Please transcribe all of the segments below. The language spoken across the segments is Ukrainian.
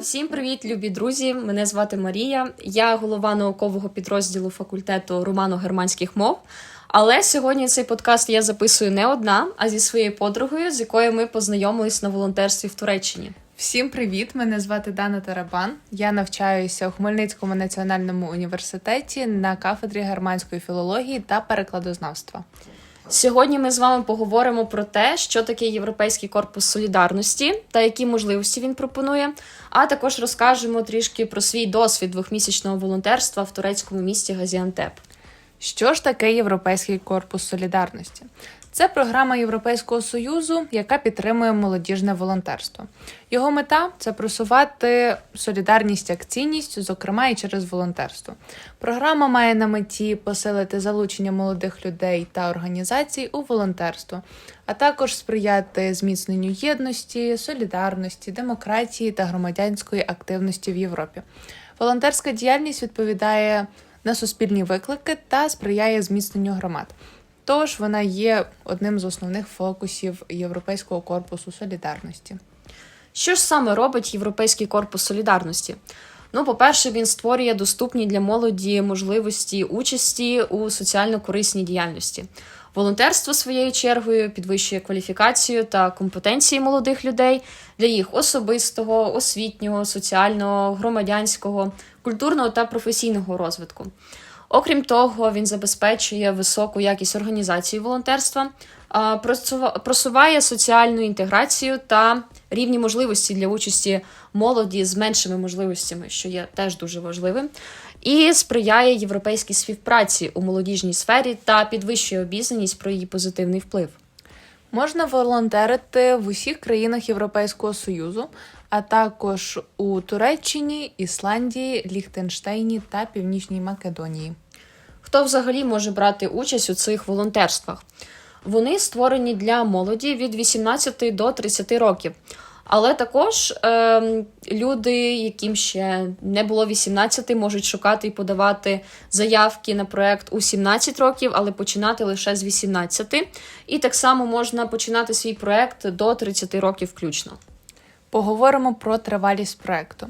Всім привіт, любі друзі! Мене звати Марія. Я голова наукового підрозділу факультету романо-германських мов. Але сьогодні цей подкаст я записую не одна, а зі своєю подругою, з якою ми познайомились на волонтерстві в Туреччині. Всім привіт! Мене звати Дана Тарабан. Я навчаюся у Хмельницькому національному університеті на кафедрі германської філології та перекладознавства. Сьогодні ми з вами поговоримо про те, що таке Європейський корпус солідарності та які можливості він пропонує. А також розкажемо трішки про свій досвід двохмісячного волонтерства в турецькому місті Газіантеп. Що ж таке Європейський корпус солідарності? Це програма Європейського союзу, яка підтримує молодіжне волонтерство. Його мета це просувати солідарність як цінність, зокрема і через волонтерство. Програма має на меті посилити залучення молодих людей та організацій у волонтерство, а також сприяти зміцненню єдності, солідарності, демократії та громадянської активності в Європі. Волонтерська діяльність відповідає на суспільні виклики та сприяє зміцненню громад. Тож вона є одним з основних фокусів Європейського корпусу солідарності. Що ж саме робить Європейський корпус солідарності? Ну, по-перше, він створює доступні для молоді можливості участі у соціально корисній діяльності. Волонтерство своєю чергою підвищує кваліфікацію та компетенції молодих людей для їх особистого, освітнього, соціального, громадянського, культурного та професійного розвитку. Окрім того, він забезпечує високу якість організації волонтерства, просуває соціальну інтеграцію та рівні можливості для участі молоді з меншими можливостями, що є теж дуже важливим, і сприяє європейській співпраці у молодіжній сфері та підвищує обізнаність про її позитивний вплив. Можна волонтерити в усіх країнах Європейського Союзу, а також у Туреччині, Ісландії, Ліхтенштейні та Північній Македонії. Хто взагалі може брати участь у цих волонтерствах? Вони створені для молоді від 18 до 30 років. Але також е, люди, яким ще не було 18, можуть шукати і подавати заявки на проект у 17 років, але починати лише з 18. І так само можна починати свій проект до 30 років включно. Поговоримо про тривалість проекту.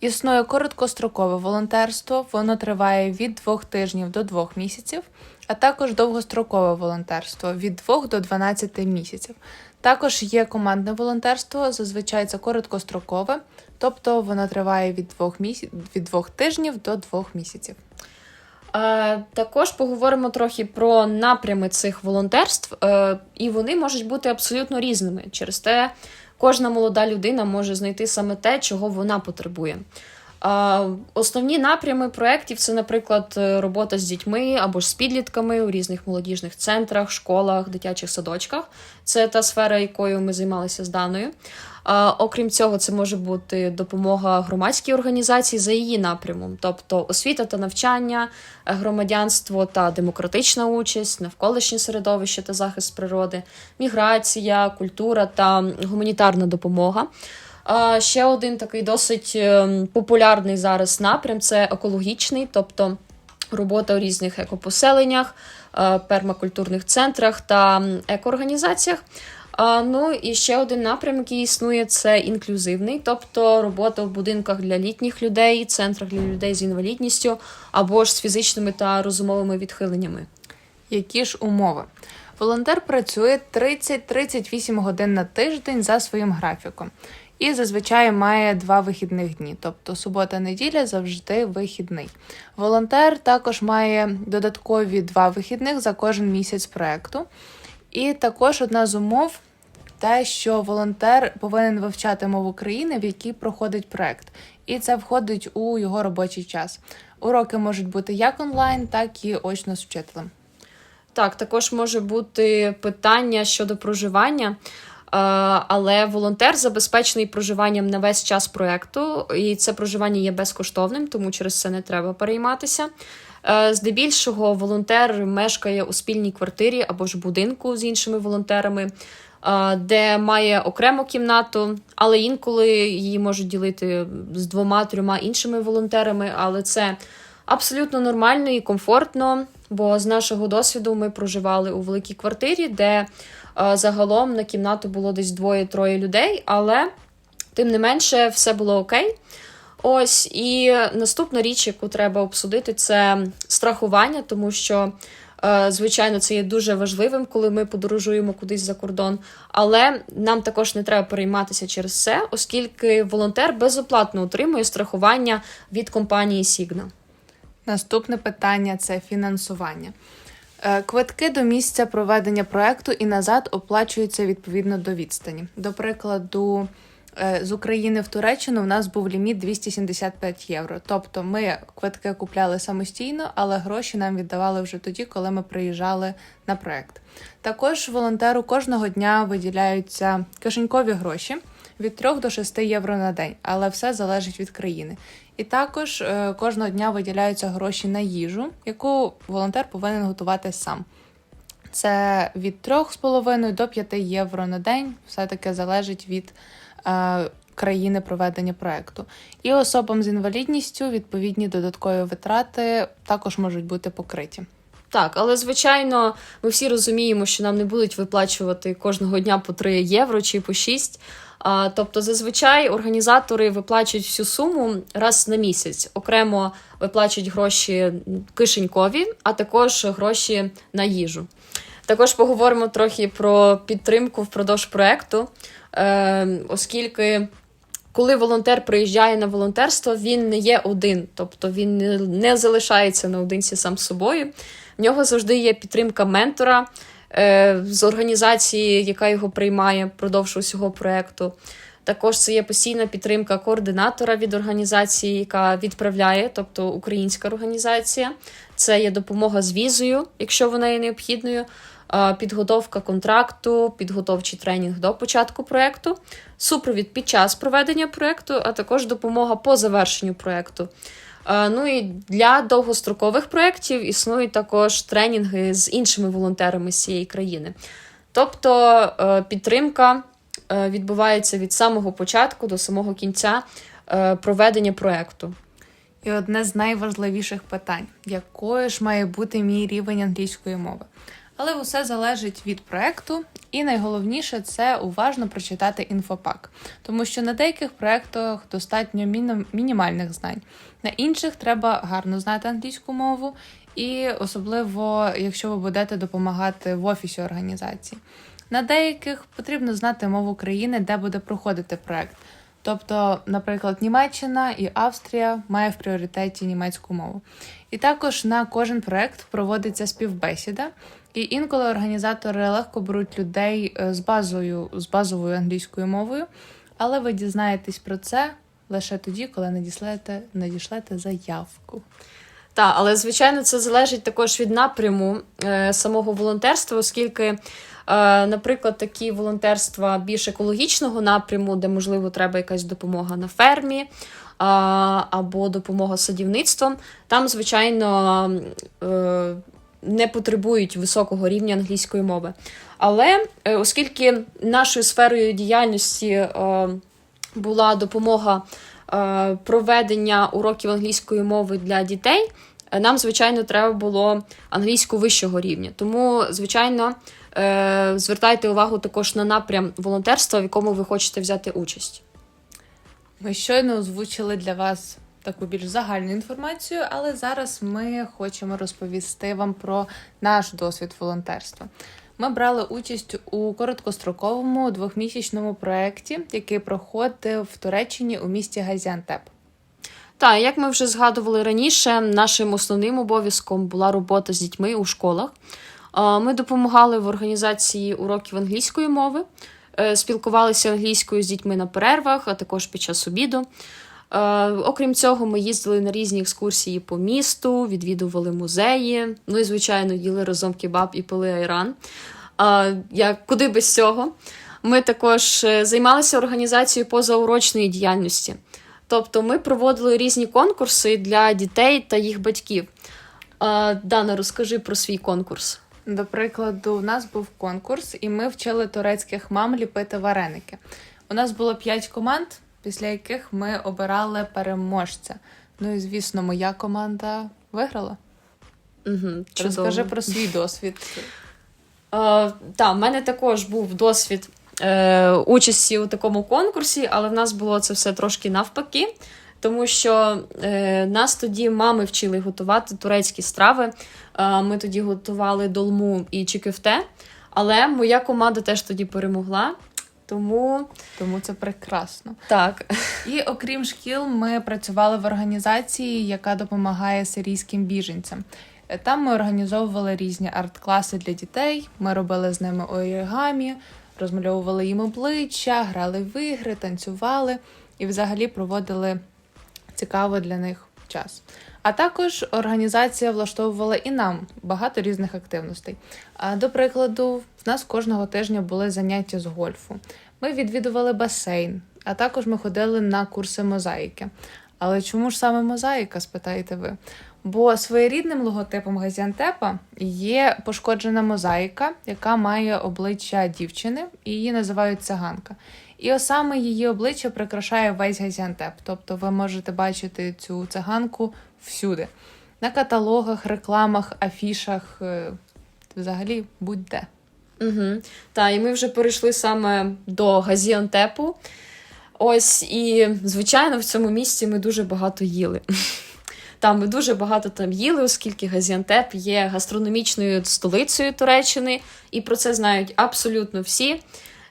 Існує короткострокове волонтерство, воно триває від двох тижнів до двох місяців, а також довгострокове волонтерство від 2 до 12 місяців. Також є командне волонтерство, зазвичай це короткострокове, тобто воно триває від двох місяців від двох тижнів до двох місяців. Е, також поговоримо трохи про напрями цих волонтерств, е, і вони можуть бути абсолютно різними. Через те кожна молода людина може знайти саме те, чого вона потребує. Основні напрями проєктів це, наприклад, робота з дітьми або ж з підлітками у різних молодіжних центрах, школах, дитячих садочках. Це та сфера, якою ми займалися з даною. Окрім цього, це може бути допомога громадській організації за її напрямом, тобто освіта та навчання, громадянство та демократична участь, навколишнє середовище та захист природи, міграція, культура та гуманітарна допомога. Ще один такий досить ем, популярний зараз напрям це екологічний, тобто робота у різних екопоселеннях, е, пермакультурних центрах та екоорганізаціях. Ну і ще один напрям, який існує, це інклюзивний, тобто робота в будинках для літніх людей, центрах для людей з інвалідністю або ж з фізичними та розумовими відхиленнями. Які ж умови? Волонтер працює 30-38 годин на тиждень за своїм графіком і зазвичай має два вихідних дні, тобто субота-неділя завжди вихідний. Волонтер також має додаткові два вихідних за кожен місяць проекту. І також одна з умов. Те, що волонтер повинен вивчати мову країни, в якій проходить проект, і це входить у його робочий час. Уроки можуть бути як онлайн, так і очно з вчителем. Так, також може бути питання щодо проживання. Але волонтер забезпечений проживанням на весь час проекту, і це проживання є безкоштовним, тому через це не треба перейматися. Е, здебільшого, волонтер мешкає у спільній квартирі або ж будинку з іншими волонтерами, е, де має окрему кімнату, але інколи її можуть ділити з двома-трьома іншими волонтерами. Але це абсолютно нормально і комфортно. Бо з нашого досвіду ми проживали у великій квартирі, де Загалом на кімнату було десь двоє-троє людей, але Тим не менше, все було окей. Ось і наступна річ, яку треба обсудити, це страхування, тому що, е, звичайно, це є дуже важливим, коли ми подорожуємо кудись за кордон. Але нам також не треба перейматися через це, оскільки волонтер безоплатно отримує страхування від компанії Signa. Наступне питання це фінансування. Е, Квитки до місця проведення проекту і назад оплачуються відповідно до відстані. До прикладу, е, з України в Туреччину в нас був ліміт 275 євро. Тобто ми квитки купляли самостійно, але гроші нам віддавали вже тоді, коли ми приїжджали на проект. Також волонтеру кожного дня виділяються кишенькові гроші від 3 до 6 євро на день, але все залежить від країни. І також е, кожного дня виділяються гроші на їжу, яку волонтер повинен готувати сам. Це від 3,5 до 5 євро на день, все-таки залежить від е, країни проведення проекту. І особам з інвалідністю відповідні додаткові витрати також можуть бути покриті. Так, але звичайно, ми всі розуміємо, що нам не будуть виплачувати кожного дня по 3 євро чи по 6. Тобто, зазвичай організатори виплачують всю суму раз на місяць. Окремо виплачують гроші кишенькові, а також гроші на їжу. Також поговоримо трохи про підтримку впродовж проекту, е, оскільки коли волонтер приїжджає на волонтерство, він не є один, тобто він не, залишається наодинці сам собою. В нього завжди є підтримка ментора з організації, яка його приймає впродовж усього проекту. Також це є постійна підтримка координатора від організації, яка відправляє, тобто українська організація. Це є допомога з візою, якщо вона є необхідною, е, підготовка контракту, підготовчий тренінг до початку проекту, супровід під час проведення проекту, а також допомога по завершенню проекту. Е, Ну і для довгострокових проєктів існують також тренінги з іншими волонтерами з цієї країни. Тобто е, підтримка е, відбувається від самого початку до самого кінця проведення проєкту. І одне з найважливіших питань: якою ж має бути мій рівень англійської мови? Але все залежить від проекту, і найголовніше це уважно прочитати інфопак, тому що на деяких проєктах достатньо мінімальних знань, на інших треба гарно знати англійську мову, і особливо якщо ви будете допомагати в офісі організації. На деяких потрібно знати мову країни, де буде проходити проект. Тобто, наприклад, Німеччина і Австрія має в пріоритеті німецьку мову. І також на кожен проект проводиться співбесіда, і інколи організатори легко беруть людей е, з базою, з базовою англійською мовою, але ви дізнаєтесь про це лише тоді, коли надішлете, надішлете заявку. Так, але звичайно, це залежить також від напряму е, самого волонтерства, оскільки, наприклад, такі волонтерства більш екологічного напряму, де, можливо, треба якась допомога на фермі. Або допомога садівництвом, там, звичайно, е, не потребують високого рівня англійської мови. Але е, оскільки нашою сферою діяльності е, була допомога е, проведення уроків англійської мови для дітей, е, нам, звичайно, треба було англійську вищого рівня. Тому, звичайно, е, звертайте увагу також на напрям волонтерства, в якому ви хочете взяти участь. Ми щойно озвучили для вас таку більш загальну інформацію, але зараз ми хочемо розповісти вам про наш досвід волонтерства. Ми брали участь у короткостроковому двохмісячному проєкті, який проходив в Туреччині у місті Газіантеп. Так, як ми вже згадували раніше, нашим основним обов'язком була робота з дітьми у школах. Ми допомагали в організації уроків англійської мови, е, спілкувалися англійською з дітьми на перервах, а також під час обіду. Е, Окрім цього, ми їздили на різні екскурсії по місту, відвідували музеї. Ну і, звичайно, їли разом кебаб і пили айран. Як, куди без цього? Ми також е, займалися організацією позаурочної діяльності. Тобто ми проводили різні конкурси для дітей та їх батьків. Дана, розкажи про свій конкурс. До прикладу, у нас був конкурс, і ми вчили турецьких мам ліпити вареники. У нас було п'ять команд, після яких ми обирали переможця. Ну і звісно, моя команда виграла. Угу, Розкажи про свій досвід. Е, та, в мене також був досвід е, участі у такому конкурсі, але в нас було це все трошки навпаки. Тому що е, нас тоді мами вчили готувати турецькі страви. Е, ми тоді готували долму і чикифте, але моя команда теж тоді перемогла. Тому Тому це прекрасно. так. І окрім шкіл, ми працювали в організації, яка допомагає сирійським біженцям. Там ми організовували різні арт-класи для дітей. Ми робили з ними орігамі, розмальовували їм обличчя, грали в ігри, танцювали і взагалі проводили цікаво для них час. А також організація влаштовувала і нам багато різних активностей. До прикладу, в нас кожного тижня були заняття з гольфу. Ми відвідували басейн, а також ми ходили на курси мозаїки. Але чому ж саме мозаїка, спитаєте ви? Бо своєрідним логотипом Газіантепа є пошкоджена мозаїка, яка має обличчя дівчини, і її називають циганка. І саме її обличчя прикрашає весь Газіантеп. Тобто ви можете бачити цю циганку всюди. На каталогах, рекламах, афішах, е, взагалі будь-де. Угу. Та, і ми вже перейшли саме до Газіантепу. Ось, і, звичайно, в цьому місці ми дуже багато їли. Там ми дуже багато там їли, оскільки Газіантеп є гастрономічною столицею Туреччини, і про це знають абсолютно всі.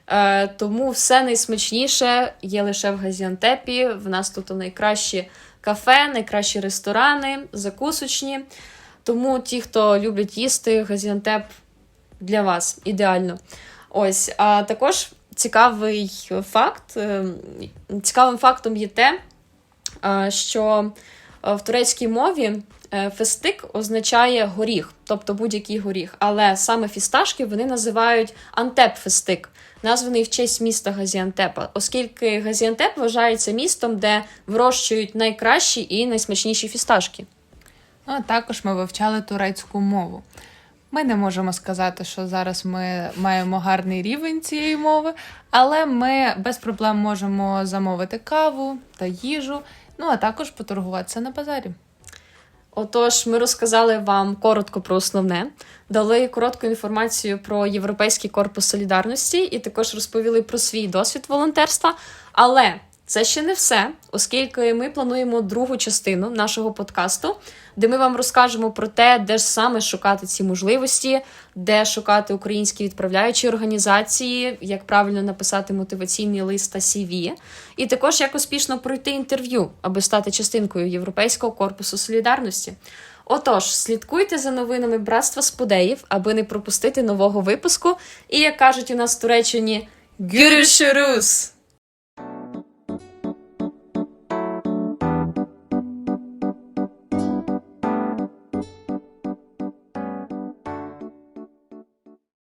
Е, тому все найсмачніше є лише в Газіантепі. В нас тут найкращі кафе, найкращі ресторани, закусочні. Тому ті, хто люблять їсти, Газіантеп для вас ідеально. Ось, а також цікавий факт. е, Цікавим фактом є те, е, що в турецькій мові е, фестик означає горіх, тобто будь-який горіх. Але саме фісташки вони називають Антеп-фестик, названий в честь міста Газіантепа, оскільки Газіантеп вважається містом, де вирощують найкращі і найсмачніші фісташки. Ну, а також ми вивчали турецьку мову. Ми не можемо сказати, що зараз ми маємо гарний рівень цієї мови, але ми без проблем можемо замовити каву та їжу, ну а також поторгуватися на базарі. Отож, ми розказали вам коротко про основне, дали коротку інформацію про Європейський корпус солідарності і також розповіли про свій досвід волонтерства. Але це ще не все, оскільки ми плануємо другу частину нашого подкасту, де ми вам розкажемо про те, де ж саме шукати ці можливості, де шукати українські відправляючі організації, як правильно написати мотиваційний лист та CV, і також як успішно пройти інтерв'ю, аби стати частинкою Європейського корпусу солідарності. Отож, слідкуйте за новинами Братства Спудеїв, аби не пропустити нового випуску. І як кажуть у нас в Туреччині, Гюрюшурус!